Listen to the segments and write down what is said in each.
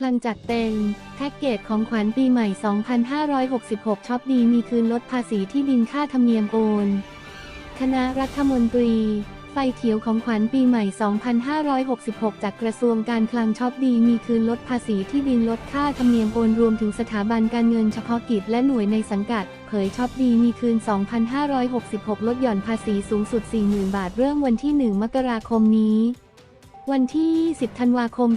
พลังจัดเต็ม แพ็กเกจของขวัญปีใหม่ 2566 ช็อปดีมีคืนลดภาษีที่ดินค่าธรรมเนียมโอน คณะรัฐมนตรี ไฟเขียวของขวัญปีใหม่ 2566 จากกระทรวงการคลังช็อปดีมีคืนลดภาษีที่ดินลดค่าธรรมเนียมโอนรวมถึงสถาบันการเงินเฉพาะกิจและหน่วยในสังกัด เผยช็อปดีมีคืน 2566 ลดหย่อนภาษีสูงสุด 40,000 บาทเริ่มวันที่ 1 มกราคมนี้ วันที่ 10 ธันวาคม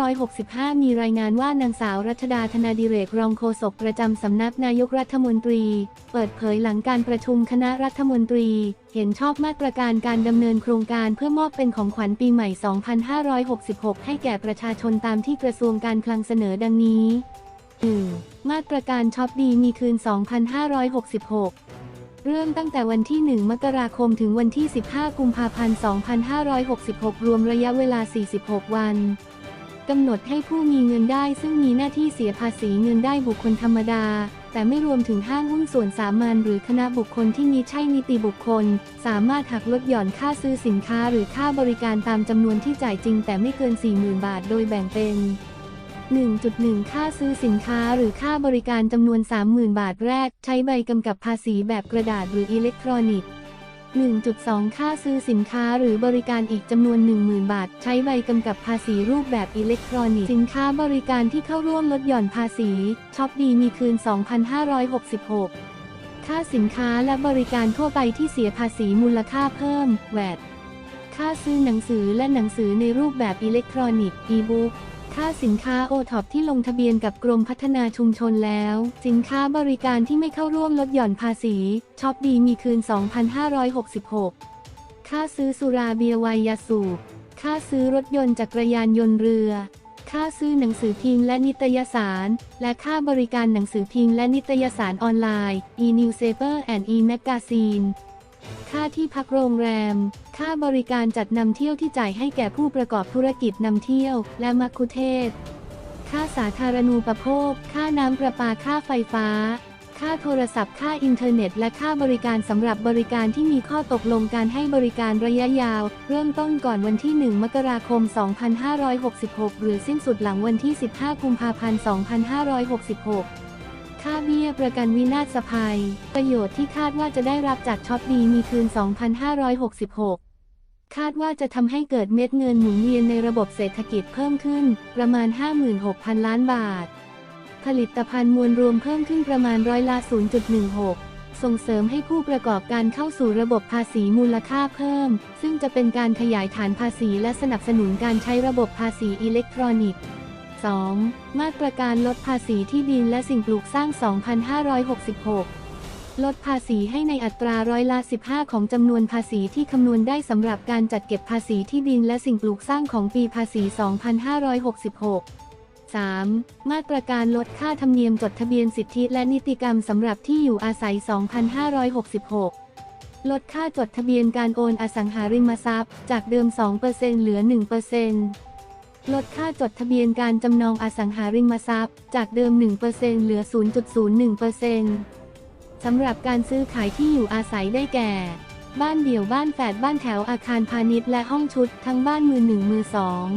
2565 มีรายงานว่านางสาวรัชดาธนาดิเรกรองโฆษกประจำสำนักนายกรัฐมนตรี เปิดเผยหลังการประชุมคณะรัฐมนตรี เห็นชอบมาตรการการดำเนินโครงการเพื่อมอบเป็นของขวัญปีใหม่ 2566 ให้แก่ประชาชนตามที่กระทรวงการคลังเสนอดังนี้ 1. มาตรการช็อปดีมีคืน 2566 เริ่มตั้งแต่วันที่ 1 มกราคมถึงวันที่ 15 กุมภาพันธ์ 2566 รวมระยะเวลา 46 วันกำหนดให้ผู้มีเงินได้ซึ่งมีหน้าที่เสียภาษีเงินได้บุคคลธรรมดา แต่ไม่รวมถึงห้างหุ้นส่วนสามัญหรือคณะบุคคลที่มีใช่นิติบุคคล สามารถหักลดหย่อนค่าซื้อสินค้าหรือค่าบริการตามจำนวนที่จ่ายจริงแต่ไม่เกิน 40,000 บาท โดยแบ่งเป็น 1.1 ค่าซื้อสินค้าหรือค่าบริการจำนวน 30,000 บาทแรก ใช้ใบกำกับภาษีแบบกระดาษหรืออิเล็กทรอนิกส์ 1.2 ค่าซื้อสินค้าหรือบริการอีกจำนวน 10,000 บาท ใช้ใบกำกับภาษีรูปแบบอิเล็กทรอนิกส์ สินค้าบริการที่เข้าร่วมลดหย่อนภาษีช็อปดีมีคืน 2,566 ค่าสินค้าและบริการทั่วไปที่เสียภาษีมูลค่าเพิ่มแวดค่าซื้อหนังสือและหนังสือในรูปแบบอิเล็กทรอนิกส์ e-book ค่าสินค้าโอท็อปที่ลงทะเบียนกับกรมพัฒนาชุมชนแล้ว สินค้าบริการที่ไม่เข้าร่วมลดหย่อนภาษีช็อปดีมีคืน 2,566 ค่าซื้อสุราเบียร์ไวน์ยาสูบค่าซื้อรถยนต์จักรยานยนต์เรือ ค่าซื้อหนังสือพิมพ์และนิตยสาร และค่าบริการหนังสือพิมพ์และนิตยสารออนไลน์ e-newspaper and e-magazine ค่าที่พักโรงแรม ค่าบริการจัดนำเที่ยวที่จ่ายให้แก่ผู้ประกอบธุรกิจนำเที่ยว และมัคคุเทศก์ค่าสาธารณูปโภค ค่าน้ำประปา ค่าไฟฟ้า ค่าโทรศัพท์ ค่าอินเทอร์เน็ต และค่าบริการสำหรับบริการที่มีข้อตกลงการให้บริการระยะยาว เริ่มต้นก่อนวันที่ 1 มกราคม 2566 หรือสิ้นสุดหลังวันที่ 15 กุมภาพันธ์ 2566 ค่าเบี้ยประกันวินาศภัย ประโยชน์ที่คาดว่าจะได้รับจากช็อปดีมีคืน 2,566 คาดว่าจะทำให้เกิดเม็ดเงินหมุนเวียนในระบบเศรษฐกิจเพิ่มขึ้น ประมาณ 56,000 ล้านบาท ผลิตภัณฑ์มวลรวมเพิ่มขึ้นประมาณร้อยละ 0.16ส่งเสริมให้ผู้ประกอบการเข้าสู่ระบบภาษีมูลค่าเพิ่ม ซึ่งจะเป็นการขยายฐานภาษีและสนับสนุนการใช้ระบบภาษีอิเล็กทรอนิกส์ 2. มาตรการลดภาษีที่ดินและสิ่งปลูกสร้าง 2,566 ลดภาษีให้ในอัตราร้อยละ 15 ของจำนวนภาษีที่คำนวณได้สำหรับการจัดเก็บภาษีที่ดินและสิ่งปลูกสร้างของปีภาษี 2566 3. มาตรการลดค่าธรรมเนียมจดทะเบียนสิทธิและนิติกรรมสำหรับที่อยู่อาศัย 2,566 ลดค่าจดทะเบียนการโอนอสังหาริมทรัพย์ จากเดิม 2%เหลือ 1% ลดค่าจดทะเบียนการจำนองอสังหาริมทรัพย์ จากเดิม 1%เหลือ 0.01%สำหรับการซื้อขายที่อยู่อาศัยได้แก่ บ้านเดี่ยวบ้านแฝดบ้านแถวอาคารพาณิชย์และห้องชุดทั้งบ้านมือหนึ่งมือสอง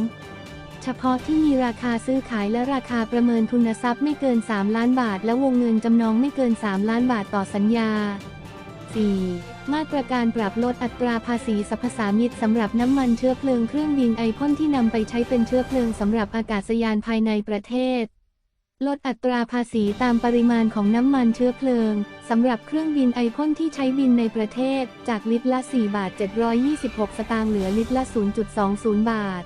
เฉพาะที่มีราคาซื้อขายและราคาประเมินทุนทรัพย์ไม่เกิน 3 ล้านบาท และวงเงินจำนองไม่เกิน 3 ล้านบาทต่อสัญญา 4. มาตรการปรับลดอัตราภาษีสรรพสามิตสำหรับน้ำมันเชื้อเพลิงเครื่องบินไอพ่นที่นำไปใช้เป็นเชื้อเพลิงสำหรับอากาศยานภายในประเทศ ลดอัตราภาษีตามปริมาณของน้ำมันเชื้อเพลิงสำหรับเครื่องบินไอพ่นที่ใช้บินในประเทศ จากลิตรละ 4 บาท 726 สตางค์เหลือลิตรละ 0.20 บาท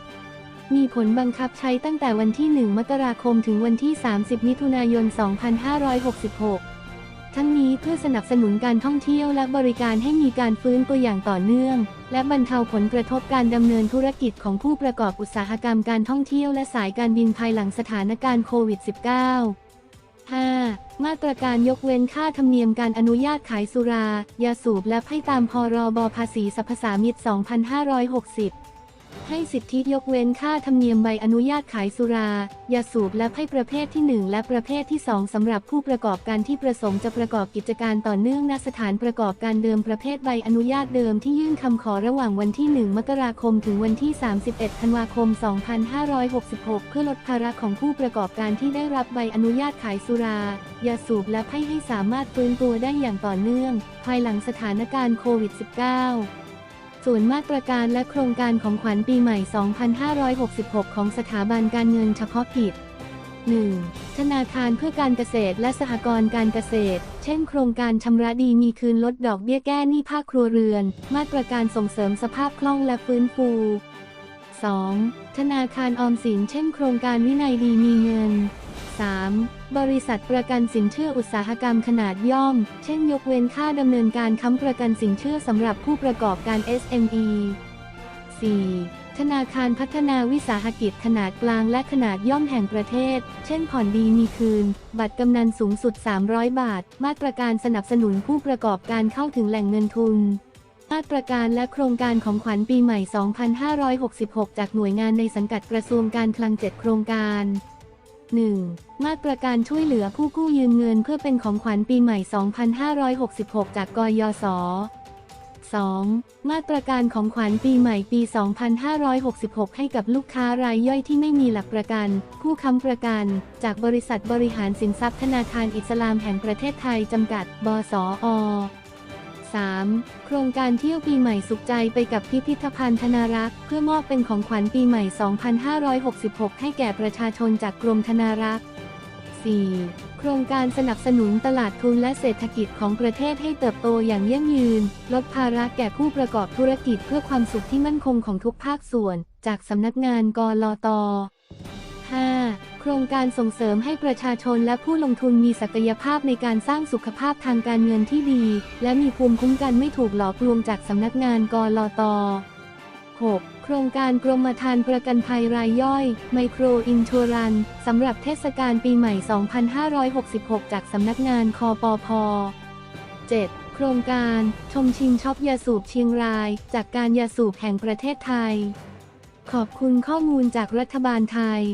มีผลบังคับใช้ตั้งแต่วันที่ 1 มกราคมถึงวันที่ 30 มิถุนายน 2566 ทั้งนี้เพื่อสนับสนุนการท่องเที่ยวและบริการให้มีการฟื้นตัวอย่างต่อเนื่อง และบรรเทาผลกระทบการดำเนินธุรกิจของผู้ประกอบอุตสาหกรรมการท่องเที่ยวและสายการบินภายหลังสถานการณ์โควิด -19 5. มาตรการยกเว้นค่าธรรมเนียมการอนุญาตขายสุรา ยาสูบและให้ตามพรบภาษีสรรพสามิต 2560 ให้สิทธิยกเว้นค่าธรรมเนียมใบอนุญาตขายสุรา ยาสูบและให้ประเภทที่ 1 และประเภทที่ 2สำหรับผู้ประกอบการที่ประสงค์จะประกอบกิจการต่อเนื่องณสถานประกอบการเดิมประเภทใบอนุญาตเดิมที่ยื่นคำขอระหว่างวันที่ 1 มกราคมถึงวันที่ 31 ธันวาคม 2566 เพื่อลดภาระของผู้ประกอบการที่ได้รับใบอนุญาตขายสุรา ยาสูบและให้ให้สามารถฟื้นตัวได้อย่างต่อเนื่อง ภายหลังสถานการณ์โควิด -19 ส่วนมาตรการและโครงการของขวัญปีใหม่ 2566 ของสถาบันการเงินเฉพาะกิจ 1. ธนาคารเพื่อการเกษตรและสหกรณ์การเกษตร เช่น โครงการชำระดีมีคืนลดดอกเบี้ยแก้หนี้ภาคครัวเรือน มาตรการส่งเสริมสภาพคล่องและฟื้นฟู 2. ธนาคารออมสิน เช่น โครงการวินัยดีมีเงิน 3. บริษัทประกันสินเชื่ออุตสาหกรรมขนาดย่อม เช่นยกเว้นค่าดำเนินการค้ำประกันสินเชื่อสำหรับผู้ประกอบการ SME 4. ธนาคารพัฒนาวิสาหกิจขนาดกลางและขนาดย่อมแห่งประเทศ เช่นผ่อนดีมีคืน บัตรกำนันสูงสุด 300 บาท มาตรการสนับสนุนผู้ประกอบการเข้าถึงแหล่งเงินทุน มาตรการและโครงการของขวัญปีใหม่ 2566 จากหน่วยงานในสังกัดกระทรวงการคลัง 7 โครงการ 1. มาตรการช่วยเหลือผู้กู้ยืมเงินเพื่อเป็นของขวัญปีใหม่ 2566 จากกยศ 2. มาตรการของขวัญปีใหม่ปี 2566 ให้กับลูกค้ารายย่อยที่ไม่มีหลักประกัน ผู้ค้ำประกัน จากบริษัทบริหารสินทรัพย์ธนาคารอิสลามแห่งประเทศไทยจำกัด บสอ 3. โครงการเที่ยวปีใหม่สุขใจไปกับพิพิธภัณฑ์ธนารักษ์ เพื่อมอบเป็นของขวัญปีใหม่ 2566 ให้แก่ประชาชนจากกรมธนารักษ์ 4. โครงการสนับสนุนตลาดทุนและเศรษฐกิจของประเทศให้เติบโตอย่างยั่งยืน ลดภาระแก่ผู้ประกอบธุรกิจเพื่อความสุขที่มั่นคงของทุกภาคส่วน จากสำนักงานกลต 5. โครงการส่งเสริมให้ประชาชนและผู้ลงทุนมีศักยภาพในการสร้างสุขภาพทางการเงินที่ดี และมีภูมิคุ้มกันไม่ถูกหลอกลวงจากสำนักงานกลต 6. โครงการกรมธรรม์ประกันภัยรายย่อย ไมโครอินชัวรันสำหรับเทศกาลปีใหม่ 2566 จากสำนักงานคอปพ 7. โครงการชมชิงช็อปยาสูบเชียงราย จากการยาสูบแห่งประเทศไทย ขอบคุณข้อมูลจากรัฐบาลไทย